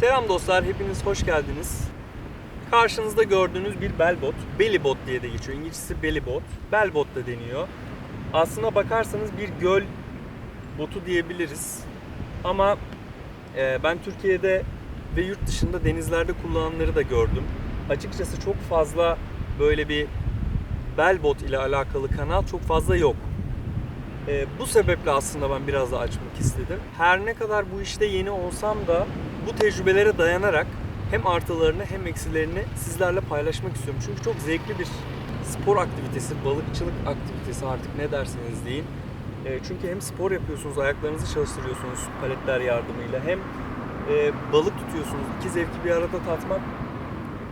Selam dostlar, hepiniz hoş geldiniz. Karşınızda gördüğünüz bir bellbot. Bellybot diye de geçiyor. İngilizcesi bellybot. Bellbot da deniyor. Aslına bakarsanız bir göl botu diyebiliriz. Ama e, ben Türkiye'de ve yurt dışında denizlerde kullananları da gördüm. Açıkçası çok fazla böyle bir bellbot ile alakalı kanal çok fazla yok. E, bu sebeple aslında ben biraz da açmak istedim. Her ne kadar bu işte yeni olsam da bu tecrübelere dayanarak hem artılarını hem eksilerini sizlerle paylaşmak istiyorum. Çünkü çok zevkli bir spor aktivitesi, balıkçılık aktivitesi artık ne derseniz deyin. E, çünkü hem spor yapıyorsunuz, ayaklarınızı çalıştırıyorsunuz paletler yardımıyla hem e, balık tutuyorsunuz. İki zevki bir arada tatmak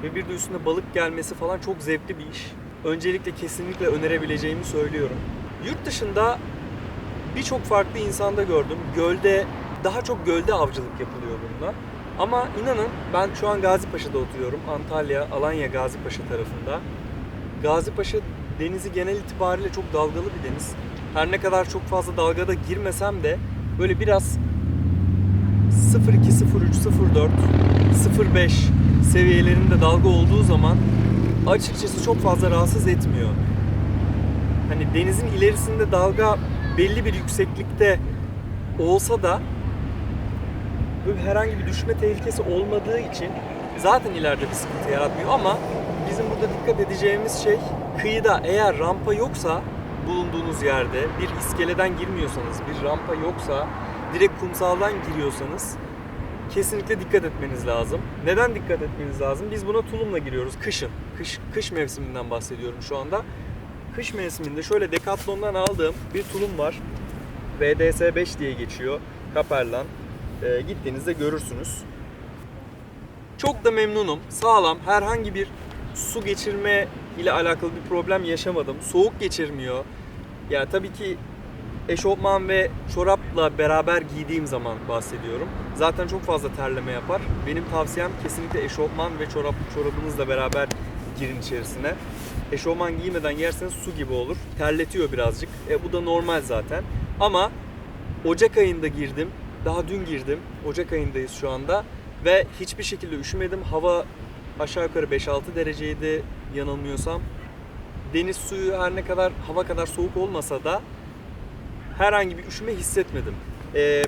ve bir de üstüne balık gelmesi falan çok zevkli bir iş. Öncelikle kesinlikle önerebileceğimi söylüyorum. Yurt dışında birçok farklı insanda gördüm. Gölde, daha çok gölde avcılık yapılıyor bununla. Ama inanın ben şu an Gazipaşa'da oturuyorum. Antalya, Alanya Gazipaşa tarafında. Gazipaşa denizi genel itibariyle çok dalgalı bir deniz. Her ne kadar çok fazla dalgada girmesem de böyle biraz 02, 03, 04, 05 seviyelerinde dalga olduğu zaman açıkçası çok fazla rahatsız etmiyor. Hani denizin ilerisinde dalga belli bir yükseklikte olsa da böyle herhangi bir düşme tehlikesi olmadığı için zaten ileride bir sıkıntı yaratmıyor ama bizim burada dikkat edeceğimiz şey kıyıda eğer rampa yoksa bulunduğunuz yerde bir iskeleden girmiyorsanız, bir rampa yoksa, direkt kumsaldan giriyorsanız kesinlikle dikkat etmeniz lazım. Neden dikkat etmeniz lazım? Biz buna tulumla giriyoruz kışın. Kış kış mevsiminden bahsediyorum şu anda. Kış mevsiminde şöyle Decathlon'dan aldığım bir tulum var. VDS 5 diye geçiyor. Kaperlan. Ee, gittiğinizde görürsünüz. Çok da memnunum. Sağlam. Herhangi bir su geçirme ile alakalı bir problem yaşamadım. Soğuk geçirmiyor. Ya tabii ki eşofman ve çorapla beraber giydiğim zaman bahsediyorum. Zaten çok fazla terleme yapar. Benim tavsiyem kesinlikle eşofman ve çorap çorabınızla beraber girin içerisine. Eşofman giymeden yerseniz su gibi olur. Terletiyor birazcık. E, bu da normal zaten. Ama Ocak ayında girdim. Daha dün girdim. Ocak ayındayız şu anda. Ve hiçbir şekilde üşümedim. Hava aşağı yukarı 5-6 dereceydi yanılmıyorsam. Deniz suyu her ne kadar hava kadar soğuk olmasa da herhangi bir üşüme hissetmedim. Ee,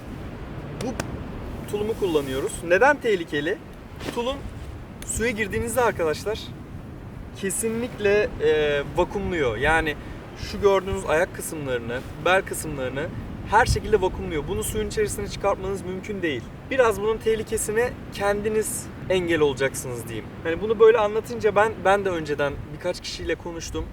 bu tulumu kullanıyoruz. Neden tehlikeli? Tulum suya girdiğinizde arkadaşlar kesinlikle e, vakumluyor. Yani şu gördüğünüz ayak kısımlarını, bel kısımlarını her şekilde vakumluyor. Bunu suyun içerisine çıkartmanız mümkün değil. Biraz bunun tehlikesine kendiniz engel olacaksınız diyeyim. Hani bunu böyle anlatınca ben ben de önceden birkaç kişiyle konuştum.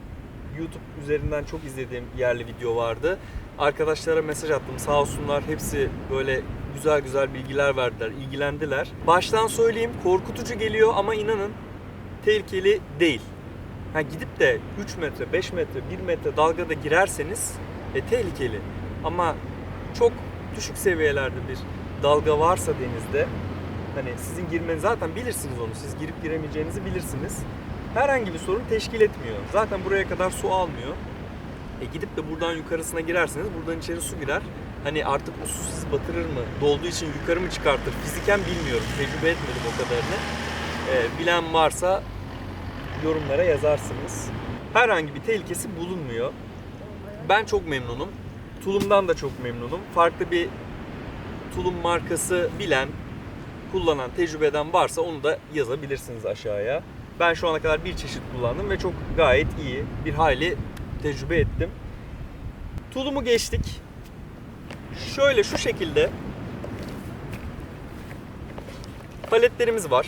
YouTube üzerinden çok izlediğim yerli video vardı. Arkadaşlara mesaj attım. Sağ olsunlar hepsi böyle güzel güzel bilgiler verdiler, ilgilendiler. Baştan söyleyeyim korkutucu geliyor ama inanın tehlikeli değil. Ha gidip de 3 metre, 5 metre, 1 metre dalgada girerseniz e, tehlikeli. Ama çok düşük seviyelerde bir dalga varsa denizde hani sizin girmeniz zaten bilirsiniz onu. Siz girip giremeyeceğinizi bilirsiniz. Herhangi bir sorun teşkil etmiyor. Zaten buraya kadar su almıyor. E gidip de buradan yukarısına girerseniz buradan içeri su girer. Hani artık o su sizi batırır mı? Dolduğu için yukarı mı çıkartır? Fiziken bilmiyorum. Tecrübe etmedim o kadarını. E, bilen varsa yorumlara yazarsınız. Herhangi bir tehlikesi bulunmuyor. Ben çok memnunum. Tulum'dan da çok memnunum. Farklı bir tulum markası bilen, kullanan, tecrübeden varsa onu da yazabilirsiniz aşağıya. Ben şu ana kadar bir çeşit kullandım ve çok gayet iyi bir hayli tecrübe ettim. Tulumu geçtik. Şöyle şu şekilde paletlerimiz var.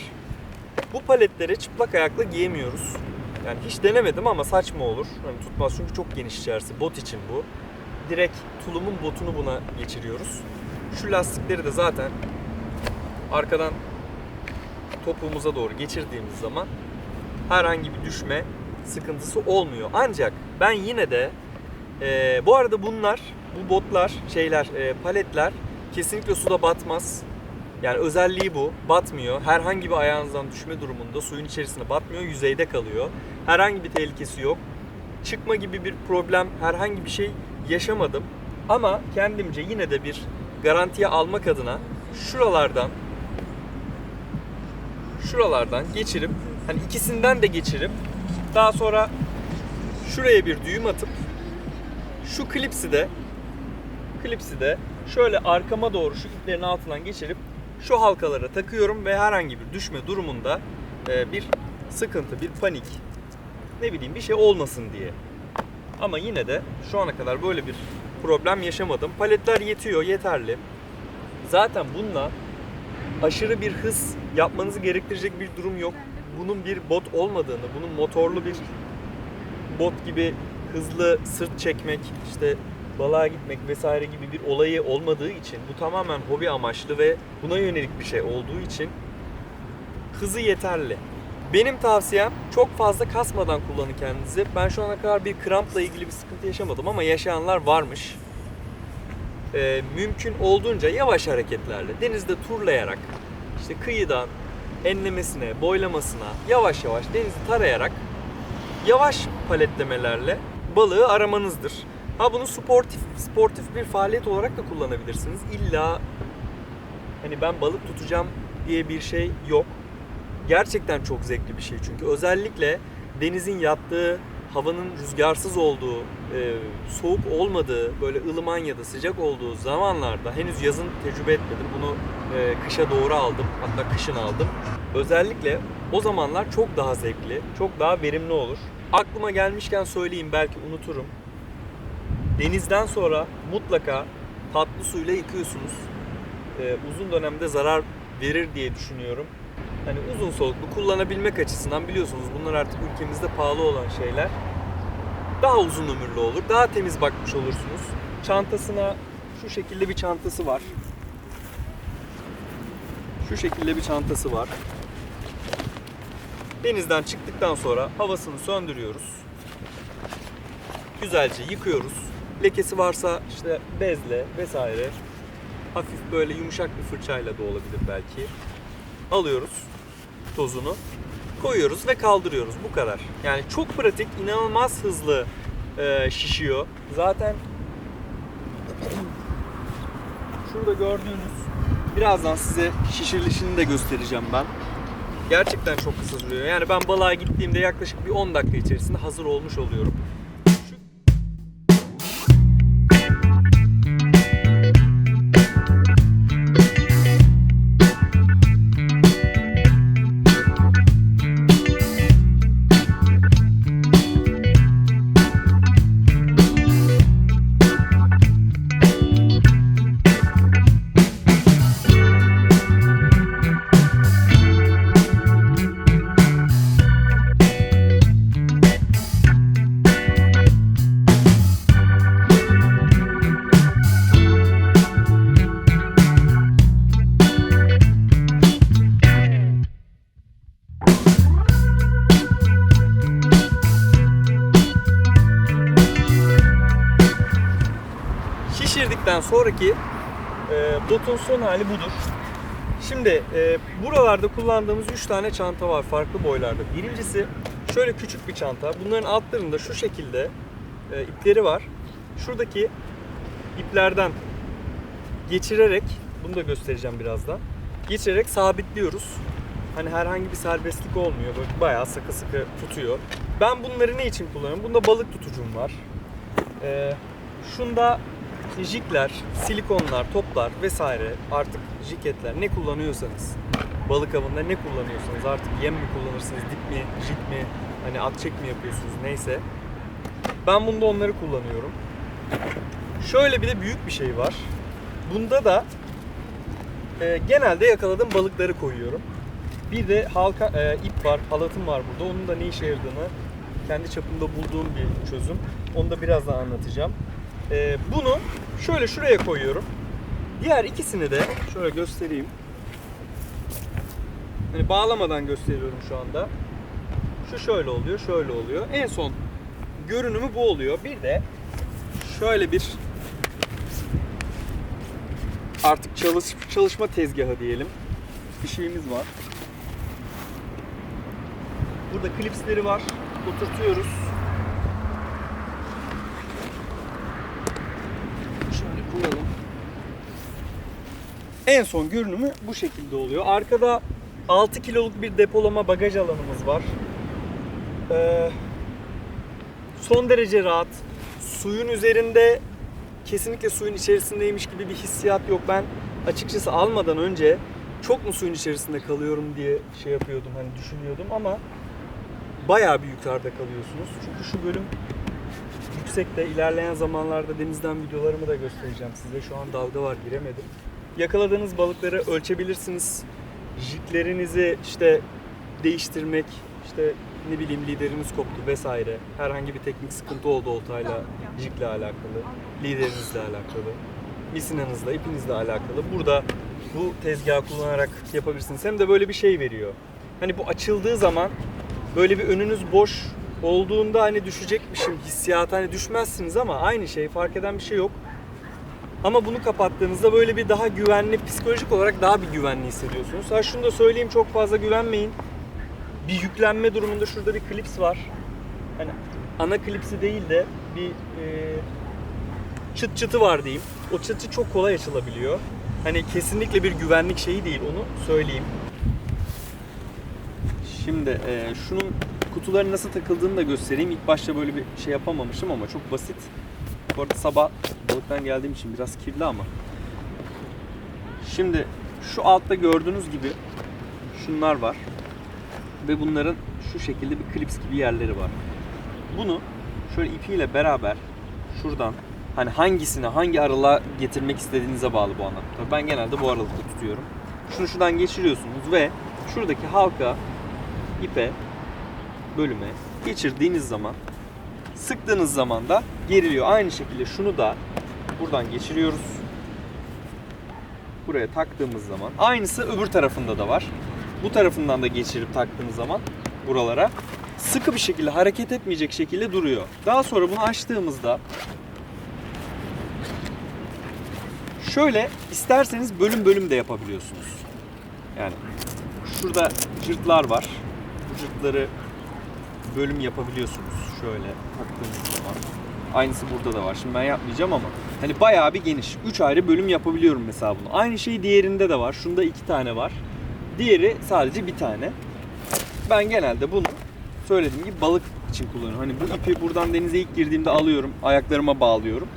Bu paletleri çıplak ayakla giyemiyoruz. Yani hiç denemedim ama saçma olur. Hani tutmaz çünkü çok geniş içerisi. Bot için bu. Direkt tulumun botunu buna geçiriyoruz. Şu lastikleri de zaten arkadan topuğumuza doğru geçirdiğimiz zaman herhangi bir düşme sıkıntısı olmuyor. Ancak ben yine de e, bu arada bunlar, bu botlar, şeyler, e, paletler kesinlikle suda batmaz. Yani özelliği bu. Batmıyor. Herhangi bir ayağınızdan düşme durumunda suyun içerisine batmıyor. Yüzeyde kalıyor. Herhangi bir tehlikesi yok. Çıkma gibi bir problem, herhangi bir şey yaşamadım. Ama kendimce yine de bir garantiye almak adına şuralardan şuralardan geçirip hani ikisinden de geçirip daha sonra şuraya bir düğüm atıp şu klipsi de klipsi de şöyle arkama doğru şu iplerin altından geçirip şu halkalara takıyorum ve herhangi bir düşme durumunda e, bir sıkıntı, bir panik ne bileyim bir şey olmasın diye. Ama yine de şu ana kadar böyle bir problem yaşamadım. Paletler yetiyor, yeterli. Zaten bununla aşırı bir hız yapmanızı gerektirecek bir durum yok. Bunun bir bot olmadığını, bunun motorlu bir bot gibi hızlı sırt çekmek, işte balığa gitmek vesaire gibi bir olayı olmadığı için bu tamamen hobi amaçlı ve buna yönelik bir şey olduğu için hızı yeterli. Benim tavsiyem çok fazla kasmadan kullanın kendinizi. Ben şu ana kadar bir krampla ilgili bir sıkıntı yaşamadım ama yaşayanlar varmış. Ee, mümkün olduğunca yavaş hareketlerle, denizde turlayarak, işte kıyıdan enlemesine, boylamasına yavaş yavaş denizi tarayarak yavaş paletlemelerle balığı aramanızdır. Ha bunu sportif sportif bir faaliyet olarak da kullanabilirsiniz. İlla hani ben balık tutacağım diye bir şey yok. Gerçekten çok zevkli bir şey çünkü özellikle denizin yattığı, havanın rüzgarsız olduğu, e, soğuk olmadığı, böyle ılıman ya da sıcak olduğu zamanlarda henüz yazın tecrübe etmedim. Bunu e, kışa doğru aldım. Hatta kışın aldım. Özellikle o zamanlar çok daha zevkli, çok daha verimli olur. Aklıma gelmişken söyleyeyim belki unuturum. Denizden sonra mutlaka tatlı suyla yıkıyorsunuz. Ee, uzun dönemde zarar verir diye düşünüyorum. Hani uzun soluklu kullanabilmek açısından biliyorsunuz bunlar artık ülkemizde pahalı olan şeyler. Daha uzun ömürlü olur, daha temiz bakmış olursunuz. Çantasına şu şekilde bir çantası var. Şu şekilde bir çantası var. Denizden çıktıktan sonra havasını söndürüyoruz. Güzelce yıkıyoruz. Lekesi varsa işte bezle vesaire hafif böyle yumuşak bir fırçayla da olabilir belki. Alıyoruz tozunu, koyuyoruz ve kaldırıyoruz. Bu kadar. Yani çok pratik, inanılmaz hızlı e, şişiyor. Zaten şurada gördüğünüz birazdan size şişirilişini de göstereceğim ben. Gerçekten çok kısa sürüyor. Yani ben balığa gittiğimde yaklaşık bir 10 dakika içerisinde hazır olmuş oluyorum. Sonraki e, botun son hali budur. Şimdi e, buralarda kullandığımız 3 tane çanta var farklı boylarda. Birincisi şöyle küçük bir çanta. Bunların altlarında şu şekilde e, ipleri var. Şuradaki iplerden geçirerek, bunu da göstereceğim birazdan. Geçirerek sabitliyoruz. Hani herhangi bir serbestlik olmuyor. Böyle bayağı sıkı sıkı tutuyor. Ben bunları ne için kullanıyorum? Bunda balık tutucum var. Ee, şunda jikler, silikonlar, toplar vesaire artık jiketler ne kullanıyorsanız balık avında ne kullanıyorsanız artık yem mi kullanırsınız, dip mi, jik mi, hani at çek mi yapıyorsunuz neyse. Ben bunda onları kullanıyorum. Şöyle bir de büyük bir şey var. Bunda da e, genelde yakaladığım balıkları koyuyorum. Bir de halka e, ip var, halatım var burada. Onun da ne işe yaradığını kendi çapımda bulduğum bir çözüm. Onu da birazdan anlatacağım. E, bunu şöyle şuraya koyuyorum. Diğer ikisini de şöyle göstereyim. Hani bağlamadan gösteriyorum şu anda. Şu şöyle oluyor, şöyle oluyor. En son görünümü bu oluyor. Bir de şöyle bir artık çalış, çalışma tezgahı diyelim. Bir şeyimiz var. Burada klipsleri var. Oturtuyoruz. Şöyle koyalım. En son görünümü bu şekilde oluyor. Arkada 6 kiloluk bir depolama bagaj alanımız var. Ee, son derece rahat. Suyun üzerinde kesinlikle suyun içerisindeymiş gibi bir hissiyat yok. Ben açıkçası almadan önce çok mu suyun içerisinde kalıyorum diye şey yapıyordum hani düşünüyordum ama bayağı bir yukarıda kalıyorsunuz. Çünkü şu bölüm yüksekte ilerleyen zamanlarda denizden videolarımı da göstereceğim size. Şu an dalga var giremedim. Yakaladığınız balıkları ölçebilirsiniz. Jiklerinizi işte değiştirmek, işte ne bileyim lideriniz koptu vesaire. Herhangi bir teknik sıkıntı oldu oltayla, jikle alakalı, liderinizle alakalı, misinanızla, ipinizle alakalı. Burada bu tezgahı kullanarak yapabilirsiniz. Hem de böyle bir şey veriyor. Hani bu açıldığı zaman böyle bir önünüz boş olduğunda hani düşecekmişim hissiyatı hani düşmezsiniz ama aynı şey fark eden bir şey yok. Ama bunu kapattığınızda böyle bir daha güvenli, psikolojik olarak daha bir güvenli hissediyorsunuz. Ha şunu da söyleyeyim çok fazla güvenmeyin. Bir yüklenme durumunda şurada bir klips var. Hani ana klipsi değil de bir e, çıt çıtı var diyeyim. O çıtı çok kolay açılabiliyor. Hani kesinlikle bir güvenlik şeyi değil onu söyleyeyim. Şimdi e, şunun kutuların nasıl takıldığını da göstereyim. İlk başta böyle bir şey yapamamışım ama çok basit. Bu arada sabah balıktan geldiğim için biraz kirli ama. Şimdi şu altta gördüğünüz gibi şunlar var. Ve bunların şu şekilde bir klips gibi yerleri var. Bunu şöyle ipiyle beraber şuradan hani hangisini hangi aralığa getirmek istediğinize bağlı bu anlamda. Ben genelde bu aralıkta tutuyorum. Şunu şuradan geçiriyorsunuz ve şuradaki halka ipe bölüme geçirdiğiniz zaman sıktığınız zaman da geriliyor. Aynı şekilde şunu da buradan geçiriyoruz. Buraya taktığımız zaman aynısı öbür tarafında da var. Bu tarafından da geçirip taktığınız zaman buralara sıkı bir şekilde hareket etmeyecek şekilde duruyor. Daha sonra bunu açtığımızda şöyle isterseniz bölüm bölüm de yapabiliyorsunuz. Yani şurada cırtlar var. Bu cırtları bölüm yapabiliyorsunuz şöyle taktığınız zaman. Aynısı burada da var. Şimdi ben yapmayacağım ama hani bayağı bir geniş. 3 ayrı bölüm yapabiliyorum mesela bunu. Aynı şey diğerinde de var. Şunda 2 tane var. Diğeri sadece bir tane. Ben genelde bunu söylediğim gibi balık için kullanıyorum. Hani bu ipi buradan denize ilk girdiğimde alıyorum. Ayaklarıma bağlıyorum.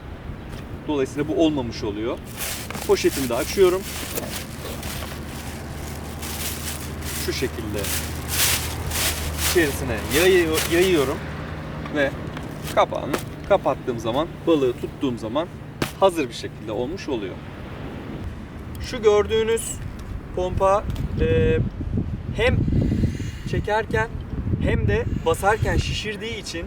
Dolayısıyla bu olmamış oluyor. Poşetimi de açıyorum. Şu şekilde içerisine yayıyor- yayıyorum ve kapağını kapattığım zaman balığı tuttuğum zaman hazır bir şekilde olmuş oluyor. Şu gördüğünüz pompa e, hem çekerken hem de basarken şişirdiği için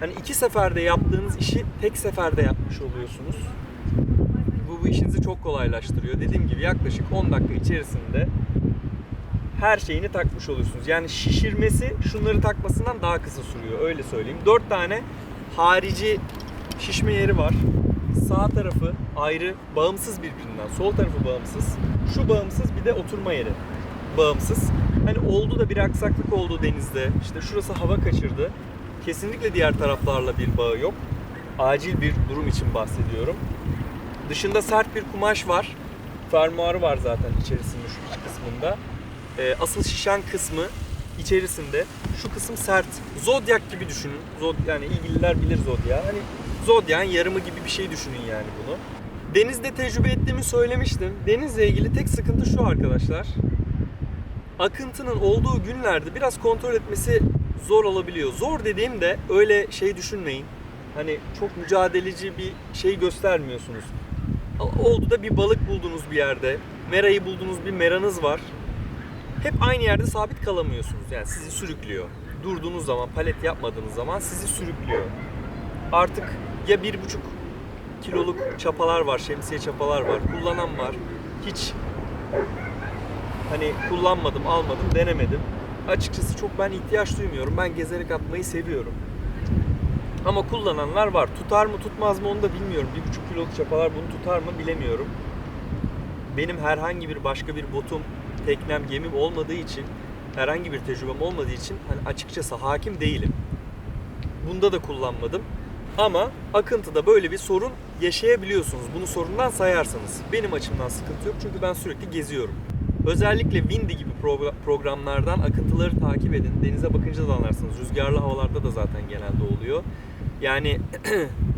hani iki seferde yaptığınız işi tek seferde yapmış oluyorsunuz. Bu, bu işinizi çok kolaylaştırıyor. Dediğim gibi yaklaşık 10 dakika içerisinde her şeyini takmış oluyorsunuz. Yani şişirmesi şunları takmasından daha kısa sürüyor öyle söyleyeyim. 4 tane harici şişme yeri var. Sağ tarafı ayrı, bağımsız birbirinden. Sol tarafı bağımsız. Şu bağımsız bir de oturma yeri bağımsız. Hani oldu da bir aksaklık oldu denizde. İşte şurası hava kaçırdı. Kesinlikle diğer taraflarla bir bağı yok. Acil bir durum için bahsediyorum. Dışında sert bir kumaş var. Fermuarı var zaten içerisinde şu kısmında. Ee, asıl şişen kısmı içerisinde. Şu kısım sert. Zodyak gibi düşünün. Zod yani ilgililer bilir Zodyak. Hani Zodyak'ın yarımı gibi bir şey düşünün yani bunu. Denizde tecrübe ettiğimi söylemiştim. Denizle ilgili tek sıkıntı şu arkadaşlar. Akıntının olduğu günlerde biraz kontrol etmesi zor olabiliyor. Zor dediğimde öyle şey düşünmeyin. Hani çok mücadeleci bir şey göstermiyorsunuz. Oldu da bir balık buldunuz bir yerde. Merayı buldunuz bir meranız var. Hep aynı yerde sabit kalamıyorsunuz. Yani sizi sürüklüyor. Durduğunuz zaman, palet yapmadığınız zaman sizi sürüklüyor. Artık ya bir buçuk kiloluk çapalar var, şemsiye çapalar var. Kullanan var. Hiç hani kullanmadım, almadım, denemedim. Açıkçası çok ben ihtiyaç duymuyorum. Ben gezerek atmayı seviyorum. Ama kullananlar var. Tutar mı tutmaz mı onu da bilmiyorum. Bir buçuk kiloluk çapalar bunu tutar mı bilemiyorum. Benim herhangi bir başka bir botum, teknem, gemim olmadığı için, herhangi bir tecrübem olmadığı için hani açıkçası hakim değilim. Bunda da kullanmadım. Ama akıntıda böyle bir sorun yaşayabiliyorsunuz. Bunu sorundan sayarsanız. Benim açımdan sıkıntı yok çünkü ben sürekli geziyorum. Özellikle Windy gibi progr- programlardan akıntıları takip edin. Denize bakınca da anlarsınız. Rüzgarlı havalarda da zaten genelde oluyor. Yani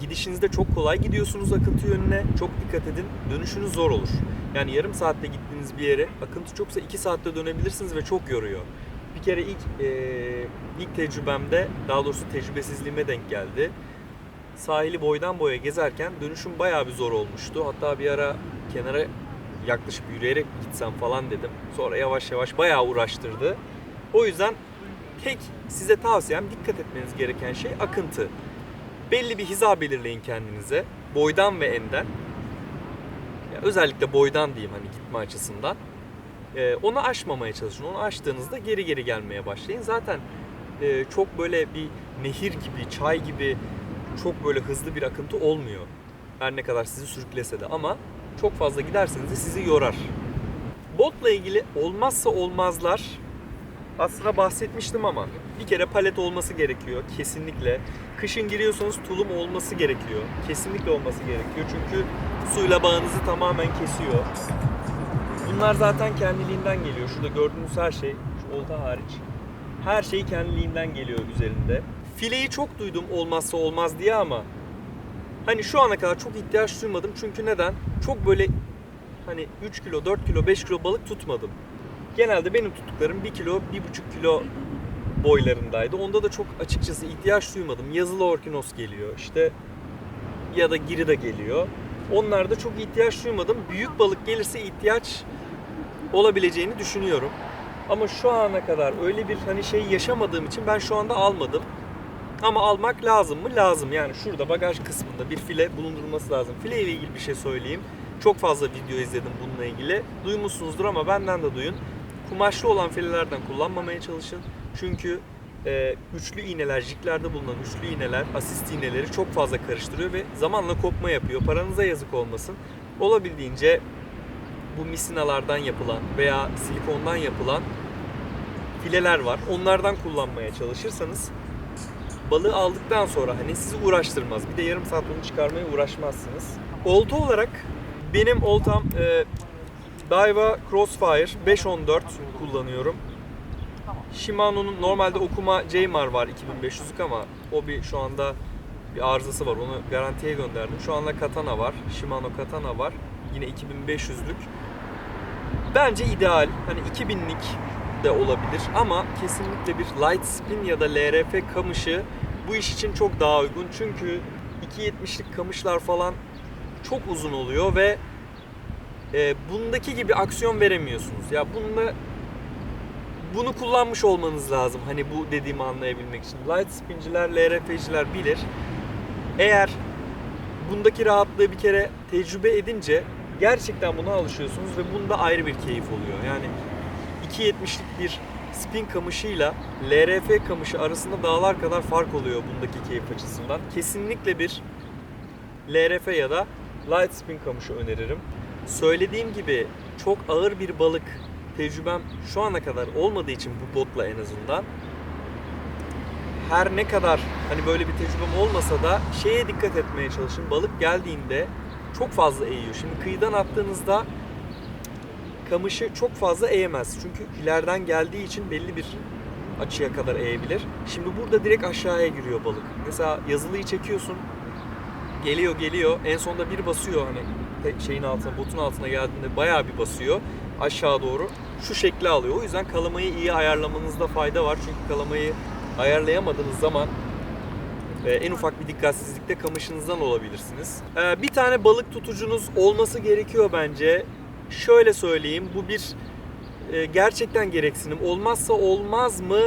gidişinizde çok kolay gidiyorsunuz akıntı yönüne. Çok dikkat edin. Dönüşünüz zor olur. Yani yarım saatte gittiğiniz bir yere akıntı çoksa 2 saatte dönebilirsiniz ve çok yoruyor. Bir kere ilk eee, ilk tecrübemde, daha doğrusu tecrübesizliğime denk geldi. Sahili boydan boya gezerken dönüşüm bayağı bir zor olmuştu. Hatta bir ara kenara yaklaşıp yürüyerek gitsem falan dedim. Sonra yavaş yavaş bayağı uğraştırdı. O yüzden tek size tavsiyem dikkat etmeniz gereken şey akıntı. Belli bir hiza belirleyin kendinize. Boydan ve enden. Ya özellikle boydan diyeyim hani gitme açısından. Ee, onu aşmamaya çalışın. Onu aştığınızda geri geri gelmeye başlayın. Zaten e, çok böyle bir nehir gibi, çay gibi çok böyle hızlı bir akıntı olmuyor. Her ne kadar sizi sürüklese de ama çok fazla giderseniz de sizi yorar. Botla ilgili olmazsa olmazlar aslında bahsetmiştim ama bir kere palet olması gerekiyor kesinlikle. Kışın giriyorsanız tulum olması gerekiyor. Kesinlikle olması gerekiyor çünkü suyla bağınızı tamamen kesiyor. Bunlar zaten kendiliğinden geliyor. Şurada gördüğünüz her şey, şu olta hariç. Her şey kendiliğinden geliyor üzerinde. Fileyi çok duydum olmazsa olmaz diye ama hani şu ana kadar çok ihtiyaç duymadım. Çünkü neden? Çok böyle hani 3 kilo, 4 kilo, 5 kilo balık tutmadım. Genelde benim tuttuklarım 1 kilo, 1,5 kilo boylarındaydı. Onda da çok açıkçası ihtiyaç duymadım. Yazılı orkinos geliyor işte ya da giri de geliyor. Onlarda çok ihtiyaç duymadım. Büyük balık gelirse ihtiyaç olabileceğini düşünüyorum. Ama şu ana kadar öyle bir hani şey yaşamadığım için ben şu anda almadım. Ama almak lazım mı? Lazım. Yani şurada bagaj kısmında bir file bulundurulması lazım. File ile ilgili bir şey söyleyeyim. Çok fazla video izledim bununla ilgili. Duymuşsunuzdur ama benden de duyun. Kumaşlı olan filelerden kullanmamaya çalışın. Çünkü e, üçlü iğneler, jiklerde bulunan üçlü iğneler, asist iğneleri çok fazla karıştırıyor ve zamanla kopma yapıyor. Paranıza yazık olmasın. Olabildiğince bu misinalardan yapılan veya silikondan yapılan fileler var. Onlardan kullanmaya çalışırsanız balığı aldıktan sonra hani sizi uğraştırmaz. Bir de yarım saat onu çıkarmaya uğraşmazsınız. Olta olarak benim oltam e, Daiwa Crossfire 514 kullanıyorum. Shimano'nun normalde okuma Jaymar var 2500'lük ama o bir şu anda bir arızası var. Onu garantiye gönderdim. Şu anda Katana var. Shimano Katana var. Yine 2500'lük. Bence ideal. Hani 2000'lik de olabilir ama kesinlikle bir light spin ya da LRF kamışı bu iş için çok daha uygun. Çünkü 2.70'lik kamışlar falan çok uzun oluyor ve e, bundaki gibi aksiyon veremiyorsunuz. Ya bunda bunu kullanmış olmanız lazım. Hani bu dediğimi anlayabilmek için. Light spinciler, LRF'ciler bilir. Eğer bundaki rahatlığı bir kere tecrübe edince gerçekten buna alışıyorsunuz ve bunda ayrı bir keyif oluyor. Yani 2.70'lik bir spin kamışıyla LRF kamışı arasında dağlar kadar fark oluyor bundaki keyif açısından. Kesinlikle bir LRF ya da light spin kamışı öneririm. Söylediğim gibi çok ağır bir balık tecrübem şu ana kadar olmadığı için bu botla en azından her ne kadar hani böyle bir tecrübem olmasa da şeye dikkat etmeye çalışın. Balık geldiğinde çok fazla eğiyor. Şimdi kıyıdan attığınızda kamışı çok fazla eğemez. Çünkü ileriden geldiği için belli bir açıya kadar eğebilir. Şimdi burada direkt aşağıya giriyor balık. Mesela yazılıyı çekiyorsun. Geliyor geliyor. En sonunda bir basıyor hani şeyin altına, botun altına geldiğinde bayağı bir basıyor aşağı doğru. Şu şekli alıyor. O yüzden kalamayı iyi ayarlamanızda fayda var. Çünkü kalamayı ayarlayamadığınız zaman e, en ufak bir dikkatsizlikte kamışınızdan olabilirsiniz. E, bir tane balık tutucunuz olması gerekiyor bence. Şöyle söyleyeyim, bu bir e, gerçekten gereksinim. Olmazsa olmaz mı?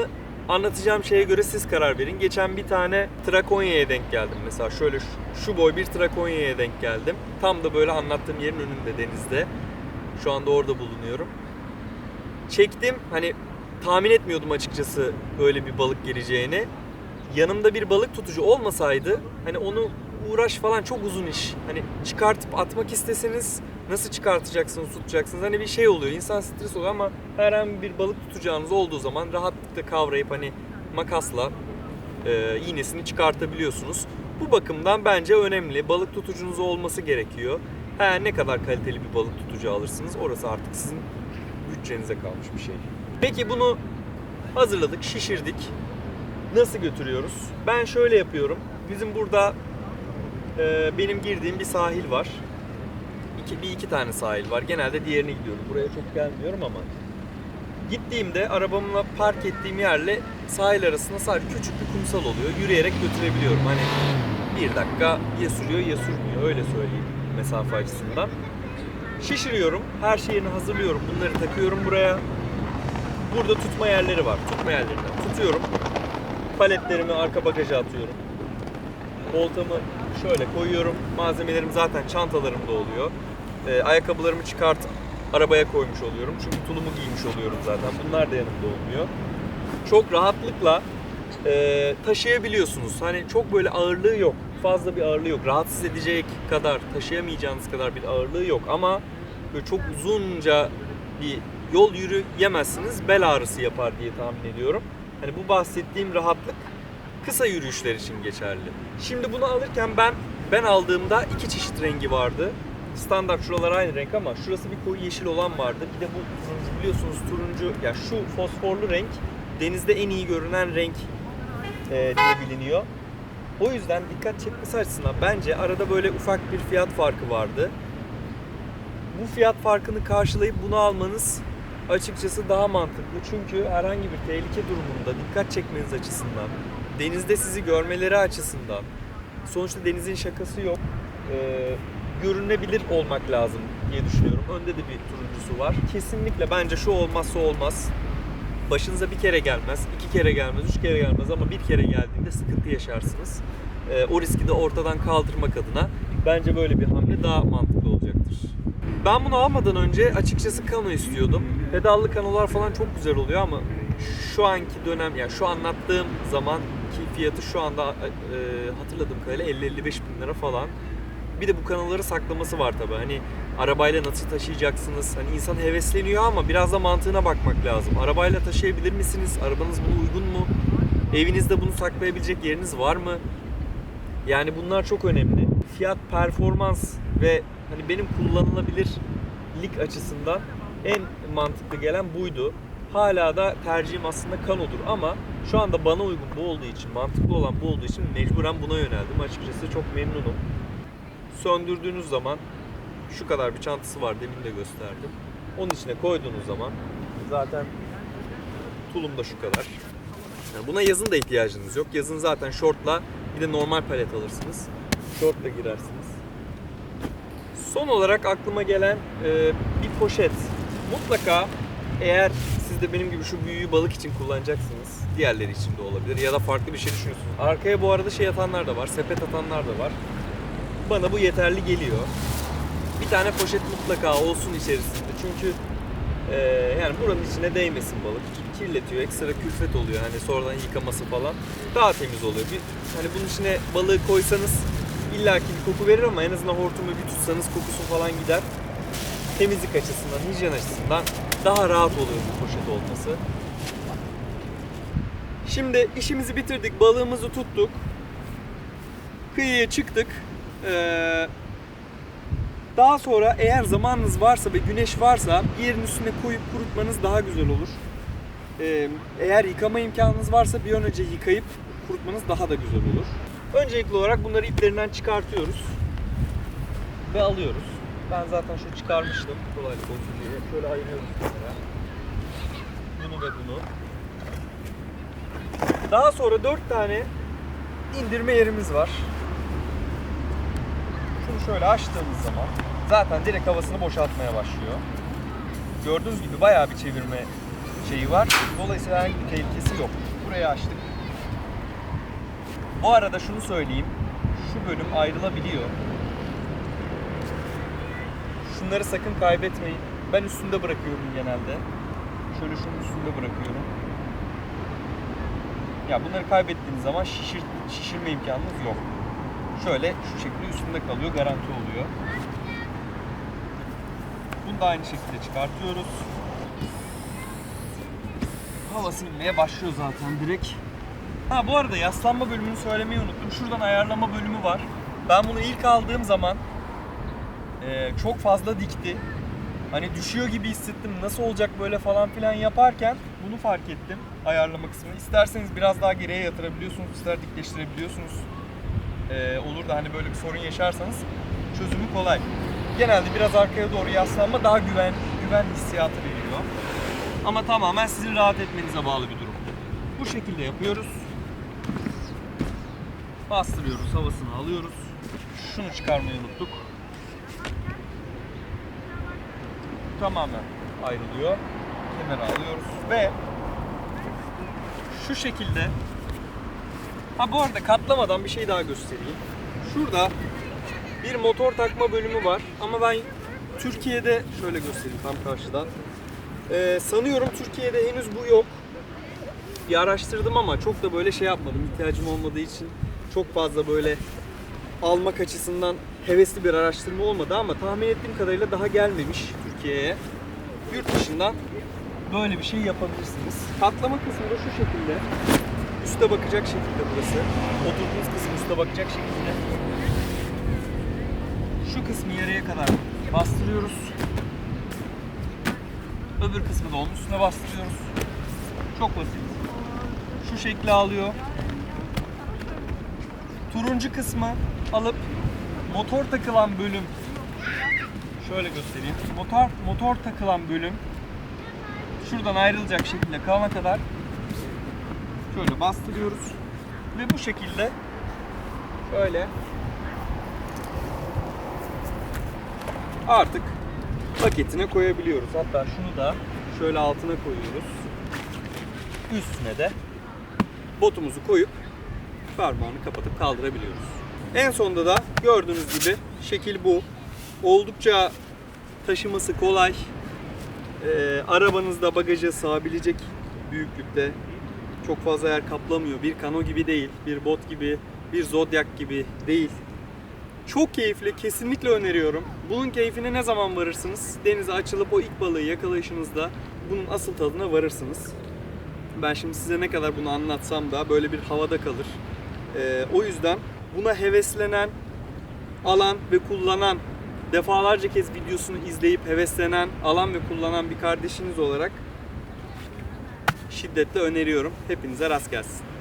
Anlatacağım şeye göre siz karar verin. Geçen bir tane Trakonya'ya denk geldim. Mesela şöyle şu, şu boy bir Trakonya'ya denk geldim. Tam da böyle anlattığım yerin önünde denizde. Şu anda orada bulunuyorum. Çektim. Hani tahmin etmiyordum açıkçası böyle bir balık geleceğini. Yanımda bir balık tutucu olmasaydı hani onu uğraş falan çok uzun iş. Hani çıkartıp atmak isteseniz nasıl çıkartacaksınız, tutacaksınız? Hani bir şey oluyor. İnsan stres oluyor ama herhangi bir balık tutacağınız olduğu zaman rahatlıkla kavrayıp hani makasla e, iğnesini çıkartabiliyorsunuz. Bu bakımdan bence önemli. Balık tutucunuz olması gerekiyor. Her ne kadar kaliteli bir balık tutucu alırsınız orası artık sizin bütçenize kalmış bir şey. Peki bunu hazırladık, şişirdik. Nasıl götürüyoruz? Ben şöyle yapıyorum. Bizim burada e, benim girdiğim bir sahil var. İki, bir iki tane sahil var. Genelde diğerine gidiyorum. Buraya çok gelmiyorum ama. Gittiğimde arabamla park ettiğim yerle sahil arasında sadece küçük bir kumsal oluyor. Yürüyerek götürebiliyorum. Hani bir dakika ya sürüyor ya sürmüyor öyle söyleyeyim mesafe açısından. Şişiriyorum. Her şeyini hazırlıyorum. Bunları takıyorum buraya. Burada tutma yerleri var. Tutma yerlerinden tutuyorum. Paletlerimi arka bagaja atıyorum. Oltamı şöyle koyuyorum. Malzemelerim zaten çantalarımda oluyor. Ee, ayakkabılarımı çıkartıp arabaya koymuş oluyorum. Çünkü tulumu giymiş oluyorum zaten. Bunlar da yanımda olmuyor. Çok rahatlıkla e, taşıyabiliyorsunuz. Hani çok böyle ağırlığı yok. Fazla bir ağırlığı yok. Rahatsız edecek kadar, taşıyamayacağınız kadar bir ağırlığı yok. Ama böyle çok uzunca bir yol yürüyemezsiniz. Bel ağrısı yapar diye tahmin ediyorum. Hani bu bahsettiğim rahatlık kısa yürüyüşler için geçerli. Şimdi bunu alırken ben ben aldığımda iki çeşit rengi vardı. Standart şuralar aynı renk ama şurası bir koyu yeşil olan vardı. Bir de bu biliyorsunuz turuncu ya şu fosforlu renk denizde en iyi görünen renk e, diye biliniyor. O yüzden dikkat çekmesi açısından bence arada böyle ufak bir fiyat farkı vardı. Bu fiyat farkını karşılayıp bunu almanız açıkçası daha mantıklı. Çünkü herhangi bir tehlike durumunda dikkat çekmeniz açısından, denizde sizi görmeleri açısından, sonuçta denizin şakası yok. Ee, görünebilir olmak lazım diye düşünüyorum. Önde de bir turuncusu var. Kesinlikle bence şu olmazsa olmaz. Başınıza bir kere gelmez, iki kere gelmez, üç kere gelmez ama bir kere geldiğinde sıkıntı yaşarsınız. Ee, o riski de ortadan kaldırmak adına bence böyle bir hamle daha mantıklı olacaktır. Ben bunu almadan önce açıkçası kano istiyordum. Pedallı kanolar falan çok güzel oluyor ama şu anki dönem yani şu anlattığım zaman ki fiyatı şu anda e, hatırladığım kadarıyla 50-55 bin lira falan. Bir de bu kanalları saklaması var tabi. Hani arabayla nasıl taşıyacaksınız? Hani insan hevesleniyor ama biraz da mantığına bakmak lazım. Arabayla taşıyabilir misiniz? Arabanız buna uygun mu? Evinizde bunu saklayabilecek yeriniz var mı? Yani bunlar çok önemli. Fiyat, performans ve hani benim kullanılabilirlik açısından en mantıklı gelen buydu. Hala da tercihim aslında Kano'dur ama şu anda bana uygun bu olduğu için, mantıklı olan bu olduğu için mecburen buna yöneldim. Açıkçası çok memnunum. Söndürdüğünüz zaman şu kadar bir çantası var demin de gösterdim. Onun içine koyduğunuz zaman zaten tulum da şu kadar. Yani buna yazın da ihtiyacınız yok. Yazın zaten şortla bir de normal palet alırsınız. Şortla girersiniz. Son olarak aklıma gelen e, bir poşet. Mutlaka eğer siz de benim gibi şu büyüğü balık için kullanacaksınız. Diğerleri için de olabilir ya da farklı bir şey düşünüyorsunuz. Arkaya bu arada şey atanlar da var, sepet atanlar da var. Bana bu yeterli geliyor. Bir tane poşet mutlaka olsun içerisinde. Çünkü e, yani buranın içine değmesin balık. Kirletiyor, ekstra külfet oluyor. Hani sonradan yıkaması falan. Daha temiz oluyor. Bir, hani bunun içine balığı koysanız illaki bir koku verir ama en azından hortumu bir tutsanız kokusu falan gider. Temizlik açısından, hijyen açısından daha rahat oluyor bu poşet olması. Şimdi işimizi bitirdik, balığımızı tuttuk. Kıyıya çıktık. Ee, daha sonra eğer zamanınız varsa ve güneş varsa yerin üstüne koyup kurutmanız daha güzel olur. Ee, eğer yıkama imkanınız varsa bir an önce yıkayıp kurutmanız daha da güzel olur. Öncelikli olarak bunları iplerinden çıkartıyoruz ve alıyoruz. Ben zaten şu çıkarmıştım kolaylık olsun diye. Şöyle ayırıyoruz. Bunu ve bunu. Daha sonra 4 tane indirme yerimiz var. Şunu şöyle açtığımız zaman zaten direkt havasını boşaltmaya başlıyor. Gördüğünüz gibi bayağı bir çevirme şeyi var. Dolayısıyla herhangi bir tehlikesi yok. Burayı açtık. Bu arada şunu söyleyeyim. Şu bölüm ayrılabiliyor. Şunları sakın kaybetmeyin. Ben üstünde bırakıyorum genelde. Şöyle şunun üstünde bırakıyorum. Ya bunları kaybettiğiniz zaman şişir, şişirme imkanınız yok. Şöyle şu şekilde üstünde kalıyor, garanti oluyor. Bunu da aynı şekilde çıkartıyoruz. Havası inmeye başlıyor zaten direkt. Ha bu arada yaslanma bölümünü söylemeyi unuttum. Şuradan ayarlama bölümü var. Ben bunu ilk aldığım zaman e, çok fazla dikti. Hani düşüyor gibi hissettim. Nasıl olacak böyle falan filan yaparken bunu fark ettim. Ayarlama kısmını. İsterseniz biraz daha geriye yatırabiliyorsunuz, ister dikleştirebiliyorsunuz. Ee, olur da hani böyle bir sorun yaşarsanız çözümü kolay. Genelde biraz arkaya doğru yaslanma daha güven güven hissiyatı veriyor. Ama tamamen sizin rahat etmenize bağlı bir durum. Bu şekilde yapıyoruz. Bastırıyoruz, havasını alıyoruz. Şunu çıkarmayı unuttuk. Tamamen ayrılıyor. Kenara alıyoruz ve şu şekilde Ha bu arada katlamadan bir şey daha göstereyim. Şurada bir motor takma bölümü var ama ben Türkiye'de şöyle göstereyim tam karşıdan. Ee, sanıyorum Türkiye'de henüz bu yok. Bir araştırdım ama çok da böyle şey yapmadım. İhtiyacım olmadığı için çok fazla böyle almak açısından hevesli bir araştırma olmadı ama tahmin ettiğim kadarıyla daha gelmemiş Türkiye'ye. Yurt dışından böyle bir şey yapabilirsiniz. Katlama kısmı da şu şekilde. Üste bakacak şekilde burası. Oturduğunuz kısım üste bakacak şekilde. Şu kısmı yarıya kadar bastırıyoruz. Öbür kısmı da onun üstüne bastırıyoruz. Çok basit. Şu şekli alıyor. Turuncu kısmı alıp motor takılan bölüm şöyle göstereyim. Motor motor takılan bölüm şuradan ayrılacak şekilde kalana kadar şöyle bastırıyoruz ve bu şekilde şöyle artık paketine koyabiliyoruz. Hatta şunu da şöyle altına koyuyoruz. Üstüne de botumuzu koyup parmağını kapatıp kaldırabiliyoruz. En sonunda da gördüğünüz gibi şekil bu. Oldukça taşıması kolay. Ee, arabanızda bagaja sığabilecek büyüklükte. Çok fazla yer kaplamıyor. Bir kano gibi değil, bir bot gibi, bir zodyak gibi değil. Çok keyifli, kesinlikle öneriyorum. Bunun keyfine ne zaman varırsınız? Denize açılıp o ilk balığı yakalayışınızda bunun asıl tadına varırsınız. Ben şimdi size ne kadar bunu anlatsam da böyle bir havada kalır. Ee, o yüzden buna heveslenen, alan ve kullanan, defalarca kez videosunu izleyip heveslenen, alan ve kullanan bir kardeşiniz olarak şiddetle öneriyorum. Hepinize rast gelsin.